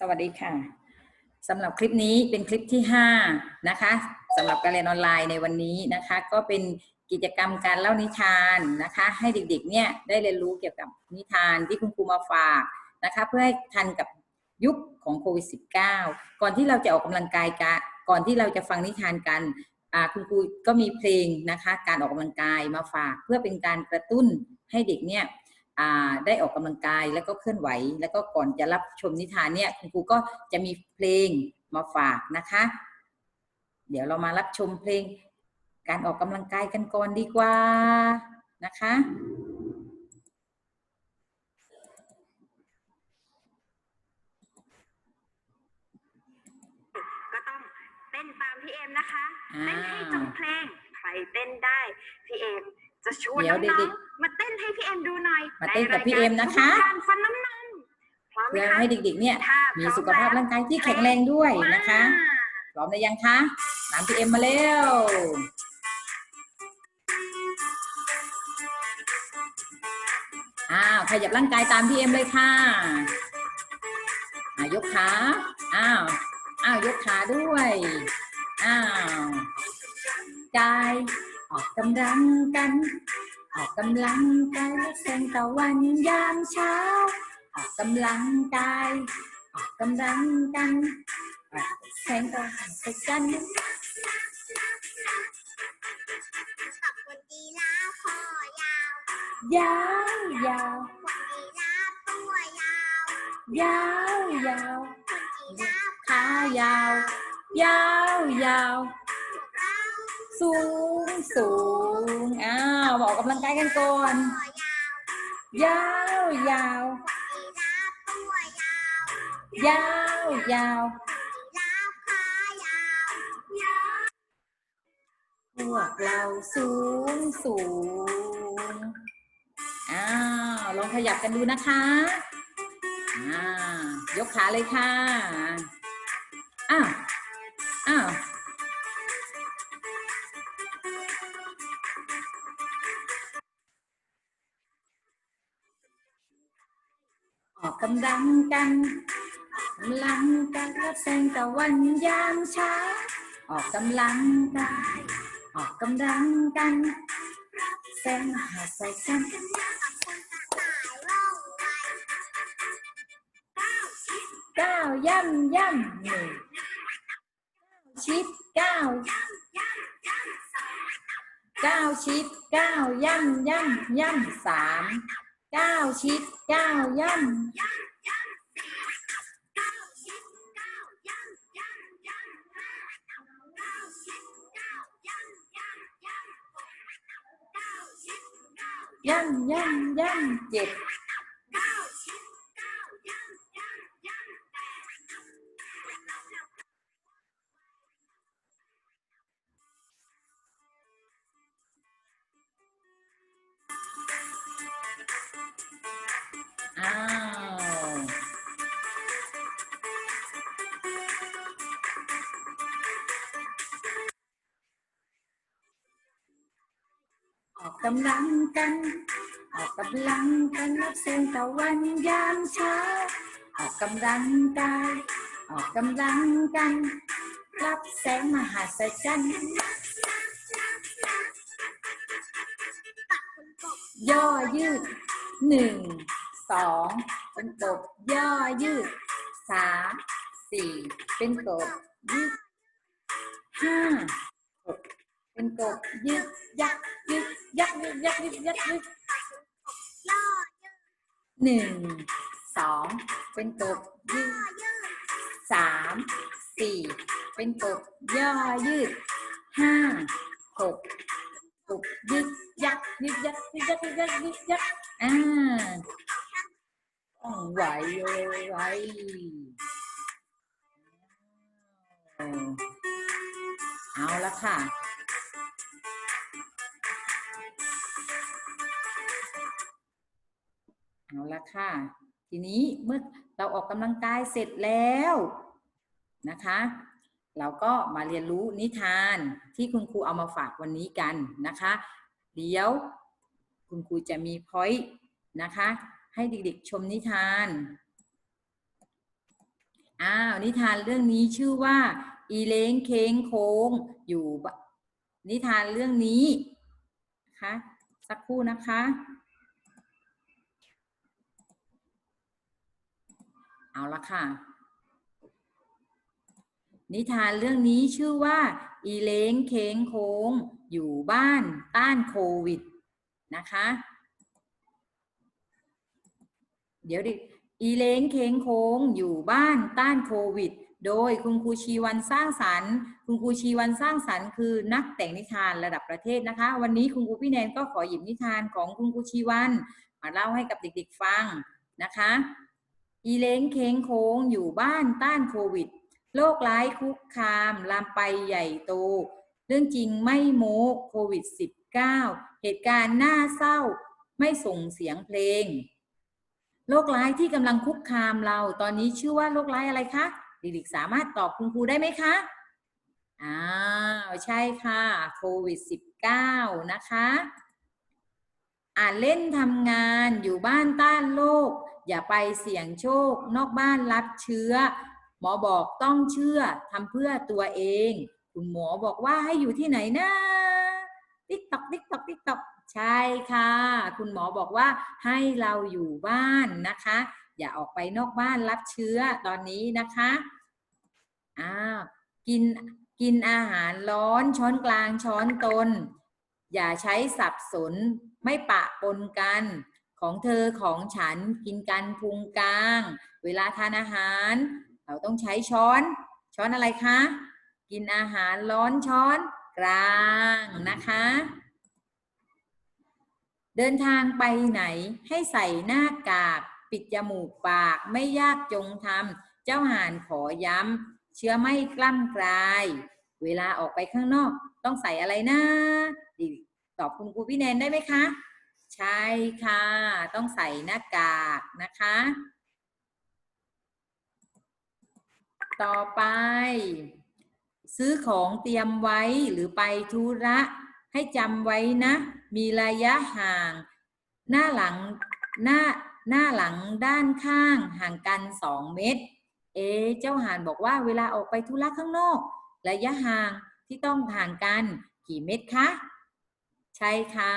สวัสดีค่ะสำหรับคลิปนี้เป็นคลิปที่ 5 นะคะสำหรับการเรียนออนไลน์ในวันนี้นะคะ ก็เป็นกิจกรรมการเล่านิทานนะคะ ให้เด็กๆเนี่ยได้เรียนรู้เกี่ยวกับนิทานที่คุณครูมาฝากนะคะ เพื่อให้ทันกับยุคของโควิด -19 ก่อนที่เราจะออกกำลังกายกะก่อนที่เราจะฟังนิทานกันคุณครูก็มีเพลงนะคะ การออกกำลังกายมาฝาก เพื่อเป็นการกระตุ้นให้เด็กเนี่ย ได้ออกกำลังกายแล้วก็เคลื่อนไหว แล้วก็ก่อนจะรับชมนิทานเนี่ยคุณครูก็จะมีเพลงมาฝากนะคะ เดี๋ยวเรามารับชมเพลงการออกกำลังกายกันก่อนดีกว่านะคะก็ต้องเต้นตามพี่เอ็มนะคะอ่าเต้นให้จบเพลงใครเต้นได้พี่เอ็ม จะชวนเดี๋ยวน้เด็อกงๆมาเต้นให้พี่เอ็มดูหน่อยมาเต้นกับพี่เอ็มนะคะใรายการฟันน้ำนมพร้อมไหมเพื่อคะให้เด็กๆ เนี่ยถ้ามีพร้อสุขภาพร่างกายที่แข็งแรงด้วยนะคะมาพร้อมหรือยังคะตามพี่เอ็มมาเร็วอ้าวขยับร่างกายตามพี่เอ็มเลยค่ะอ่ายกขาอ้าวอ้าวยกขาด้วยอ้าวกายออกกำลังกัน ออกกำลังกายและแสงตะวันยามเช้า ออกกำลังกายออกกำลังกันออกแสงตะวันไปกันคนกีฬาคอยาวยาวยาวคนกีฬาตัวยาวยาวยาวคนกีฬาขายาวยาวยาวเรา สูงสูงอ้าวมออกกำลังกายกันก่อน ยาวยาวยาวยาวยาวยาวกีฬาขายาวพวกเราสูงสูงอ้าวลองขยับกันดูนะคะอ่ายกขาเลยค่ะอ้าวอ้าว ออกกำลังกันกำลังกันรับแสงตะวันยามเช้า ออกกำลังกายออกกำลังกันรับแสงมหาไซกันสายว่องไวก้าวย่ำย่ำหนึ่งชิดก้าวก้าวชิดก้าวย่ำย่ำย่ำสามก้าวชิดก้าวย่ำ ย่ำย่ำย่ กำลังกัน ออกกำลังกันรับแสงตะวันยามเช้า ออกกำลังกายออกกำลังกัน รับแสงมหาศจรรย์ย่อยืดหนึ่งสองเป็นกบย่อยืดสามสี่เป็นกบยืดห้า เป็นกบยืดยักยืดยักยืดยักยืดยักยืดย่อหนึ่งสองเป็นกบยืดสามสี่เป็นกบย่อยืดห้าหกกบยืดยักยืดยักยืดยักยืดยักยืดยักอ่าต้องไหวเลยไหวเอาละค่ะ เอาละค่ะ ทีนี้เมื่อเราออกกำลังกายเสร็จแล้วนะคะ เราก็มาเรียนรู้นิทานที่คุณครูเอามาฝากวันนี้กันนะคะ เดี๋ยวคุณครูจะมีพอยต์นะคะ ให้เด็กๆชมนิทาน อ้าว นิทานเรื่องนี้ชื่อว่า อีเล้งเค้งโค้งอยู่นิทานเรื่องนี้นะคะสักครู่นะคะ เอาละค่ะ นิทานเรื่องนี้ชื่อว่า อีเล้งเค้งโค้ง อยู่บ้านต้านโควิดนะคะ เดี๋ยวดิ อีเล้งเค้งโค้ง อยู่บ้านต้านโควิด โดยคุณครูชีวันสร้างสรรค์ คุณครูชีวันสร้างสรรค์คือนักแต่งนิทานระดับประเทศนะคะ วันนี้คุณครูพี่แนนก็ขอหยิบนิทานของคุณครูชีวัน มาเล่าให้กับเด็กๆฟังนะคะ อีเล้งเค้งโค้งอยู่บ้านต้านโควิด โรคร้ายคุกคามลามไปใหญ่โต เรื่องจริงไม่โม้โควิด -19 เหตุการณ์น่าเศร้าไม่ส่งเสียงเพลง โรคร้ายที่กำลังคุกคามเราตอนนี้ชื่อว่าโรคร้ายอะไรคะเด็กๆสามารถตอบคุณครูได้ไหมคะอ้าวใช่ค่ะโควิด -19 นะคะ อ่านเล่นทำงานอยู่บ้านต้านโรค อย่าไปเสี่ยงโชคนอกบ้านรับเชื้อ หมอบอกต้องเชื่อทำเพื่อตัวเอง คุณหมอบอกว่าให้อยู่ที่ไหนนะติ๊กตอกติ๊กตอกติ๊กตอกใช่ค่ะ คุณหมอบอกว่าให้เราอยู่บ้านนะคะ อย่าออกไปนอกบ้านรับเชื้อตอนนี้นะคะอ้าวกินกินอาหารร้อนช้อนกลางช้อนตน อย่าใช้สับสนไม่ปะปนกัน ของเธอของฉันกินกันพุงกลาง เวลาทานอาหาร เราต้องใช้ช้อน ช้อนอะไรคะ กินอาหารร้อนช้อนกลางนะคะ เดินทางไปไหนให้ใส่หน้ากากปิดจมูกปากไม่ยากจงทำเจ้าห่านขอย้ำเชื้อไม่กล้ำกลาย เวลาออกไปข้างนอก ต้องใส่อะไรนะตอบคุณครูพี่แนนได้ไหมคะ ใช่ค่ะ ต้องใส่หน้ากากนะคะ ต่อไป ซื้อของเตรียมไว้หรือไปธุระให้จำไว้นะ มีระยะห่าง หน้าหลังหน้าหน้าหลังด้านข้างห่างกัน 2 เมตร เอเจ้าห่านบอกว่าเวลาออกไปธุระข้างนอก ระยะห่างที่ต้องห่างกันกี่เมตรคะ ใช่ค่ะ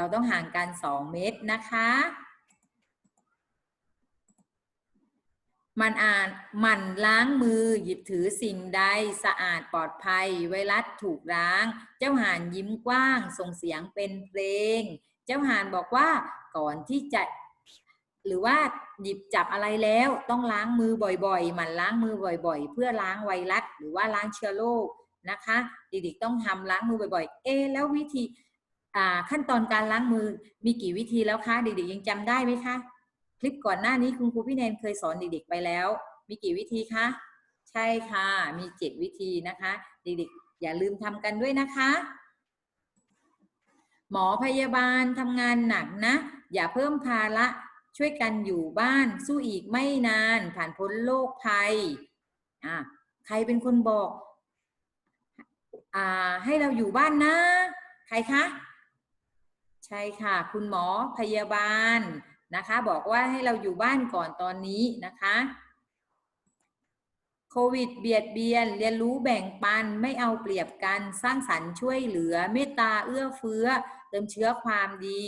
เราต้องห่างกัน 2 เมตรนะคะ มันอ่านหมั่นล้างมือหยิบถือสิ่งใดสะอาดปลอดภัย ไวรัสถูกล้าง เจ้าห่านยิ้มกว้าง ส่งเสียงเป็นเพลง เจ้าห่านบอกว่าก่อนที่จะหรือว่าหยิบจับอะไรแล้วต้องล้างมือบ่อยๆ หมั่นล้างมือบ่อยๆ เพื่อล้างไวรัสหรือว่าล้างเชื้อโรคนะคะเด็กๆต้องทำล้างมือบ่อยๆ เอะแล้ววิธี ขั้นตอนการล้างมือมีกี่วิธีแล้วคะเด็กๆยังจำได้ไหมคะ คลิปก่อนหน้านี้คุณครูพี่แนนเคยสอนเด็กๆไปแล้ว มีกี่วิธีคะใช่ค่ะ มีเจ็ดวิธีนะคะเด็กๆอย่าลืมทำกันด้วยนะคะ หมอพยาบาลทำงานหนักนะ อย่าเพิ่มภาระช่วยกันอยู่บ้านสู้อีกไม่นาน ผ่านพ้นโรคภัยอะใครเป็นคนบอกอ่าให้เราอยู่บ้านนะ ใครคะ ใช่ค่ะ คุณหมอพยาบาลนะคะ บอกว่าให้เราอยู่บ้านก่อนตอนนี้นะคะโควิดเบียดเบียน เรียนรู้แบ่งปันไม่เอาเปรียบกันสร้างสรรค์ช่วยเหลือเมตตาเอื้อเฟื้อ เติมเชื้อความดี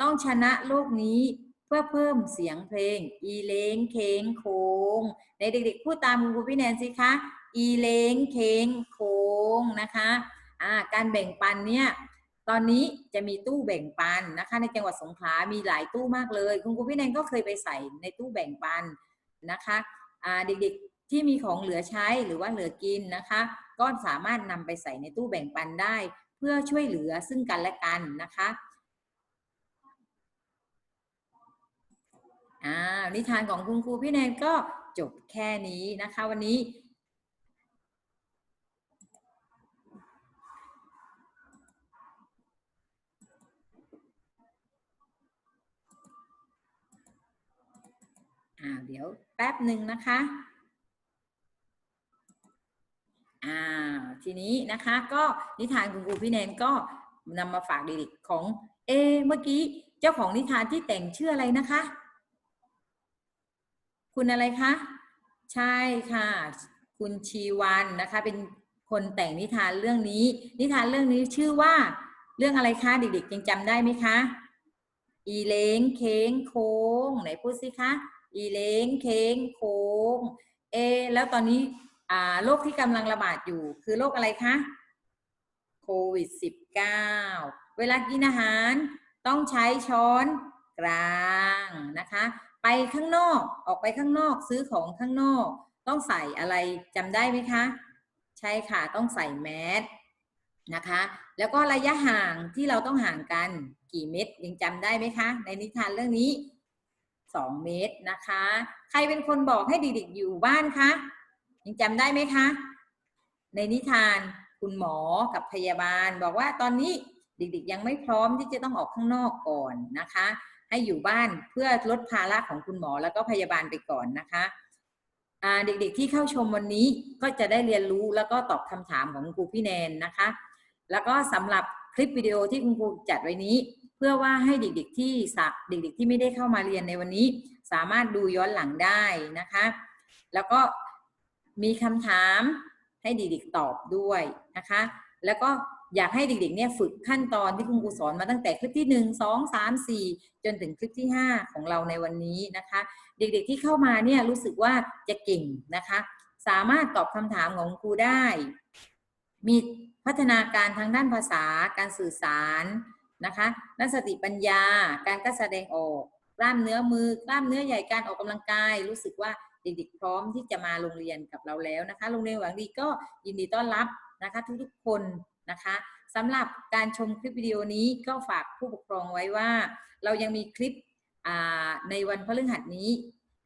ต้องชนะโลกนี้เพื่อเพิ่มเสียงเพลง อีเลงเคงโคงในเด็กๆพูดตามคุณครูพี่แนนสิคะ อีเลงเคงโคงนะคะอ่าการแบ่งปันเนี่ย ตอนนี้จะมีตู้แบ่งปันนะคะ ในจังหวัดสงขลา มีหลายตู้มากเลย คุณครูพี่แนนก็เคยไปใส่ในตู้แบ่งปันนะคะเด็กๆที่มีของเหลือใช้หรือว่าเหลือกินนะคะ ก็สามารถนำไปใส่ในตู้แบ่งปันได้ เพื่อช่วยเหลือซึ่งกันและกันนะคะอ่านิทานของคุณครูพี่แนนก็จบแค่นี้นะคะ วันนี้ อ่าเดี๋ยวแป๊บหนึ่งนะคะอ่าทีนี้นะคะก็นิทานคุณครูพี่แนนก็นำมาฝากเด็กๆของเอเมื่อกี้เจ้าของนิทานที่แต่งชื่ออะไรนะคะ คุณอะไรคะใช่ค่ะ คุณชีวันนะคะ เป็นคนแต่งนิทานเรื่องนี้ นิทานเรื่องนี้ชื่อว่าเรื่องอะไรคะเด็กๆยังจำได้ไหมคะ อีเล้งเค้งโค้งไหนพูดสิคะ อีเล้งเค้งโค้ง เอ แล้วตอนนี้อ่าโรคที่กำลังระบาดอยู่ คือโรคอะไรคะ โควิด -19 เวลากินอาหารต้องใช้ช้อนกลางนะคะ ไปข้างนอกออกไปข้างนอกซื้อของข้างนอก ต้องใส่อะไรจำได้ไหมคะ ใช่ค่ะต้องใส่แมสนะคะ แล้วก็ระยะห่างที่เราต้องห่างกันกี่เมตรยังจำได้ไหมคะ ในนิทานเรื่องนี้ 2 เมตรนะคะ ใครเป็นคนบอกให้เด็กๆอยู่บ้านคะยังจำได้ไหมคะ ในนิทานคุณหมอกับพยาบาล บอกว่าตอนนี้เด็กๆยังไม่พร้อมที่จะต้องออกข้างนอกก่อนนะคะ ให้อยู่บ้านเพื่อลดภาระของคุณหมอแล้วก็พยาบาลไปก่อนนะคะเด็กๆที่เข้าชมวันนี้ก็จะได้เรียนรู้แล้วก็ตอบคำถามของคุณครูพี่แนนนะคะ แล้วก็สำหรับคลิปวิดีโอที่คุณครูจัดไว้นี้ พื่อว่าให้เด็กๆที่สะเด็กๆที่ไม่ได้เข้ามาเรียนในวันนี้ สามารถดูย้อนหลังได้นะคะ แล้วก็มีคำถามให้เด็กๆตอบด้วยนะคะ แล้วก็อยากให้เด็กๆเนี่ยฝึกขั้นตอนที่คุณครูสอนมาตั้งแต่คลิปที่หนึ่งสองสามสี่จนถึงคลิปที่ห้าของเราในวันนี้นะคะ เด็กๆที่เข้ามาเนี่ยรู้สึกว่าจะเก่งนะคะ สามารถตอบคำถามของครูได้ มีพัฒนาการทางด้านภาษาการสื่อสาร นะคะนักสติปัญญา การกล้าแสดงออก กล้ามเนื้อมือกล้ามเนื้อใหญ่การออกกำลังกาย รู้สึกว่าเด็กๆพร้อมที่จะมาโรงเรียนกับเราแล้วนะคะ โรงเรียนหวังดีก็ยินดีต้อนรับนะคะทุกๆคนนะคะสำหรับการชมคลิปวิดีโอนี้ก็ฝากผู้ปกครองไว้ว่า เรายังมีคลิปในวันพฤหัสนี้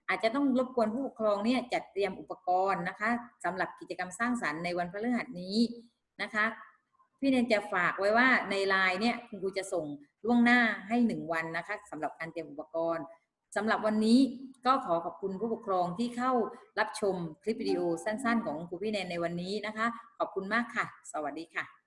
อาจจะต้องรบกวนผู้ปกครองเนี่ยจัดเตรียมอุปกรณ์นะคะสำหรับกิจกรรมสร้างสรรค์ในวันพฤหัสนี้นะคะ พี่เนนจะฝากไว้ว่าในไลน์เนี่ยคุณครูจะส่งล่วงหน้าให้หนึ่งวันนะคะสำหรับการเตรียมอุปกรณ์สำหรับวันนี้ก็ขอขอบคุณผู้ปกครองที่เข้ารับชมคลิปวิดีโอสั้น ๆ ของครูพี่เนนในวันนี้นะคะ ขอบคุณมากค่ะ สวัสดีค่ะ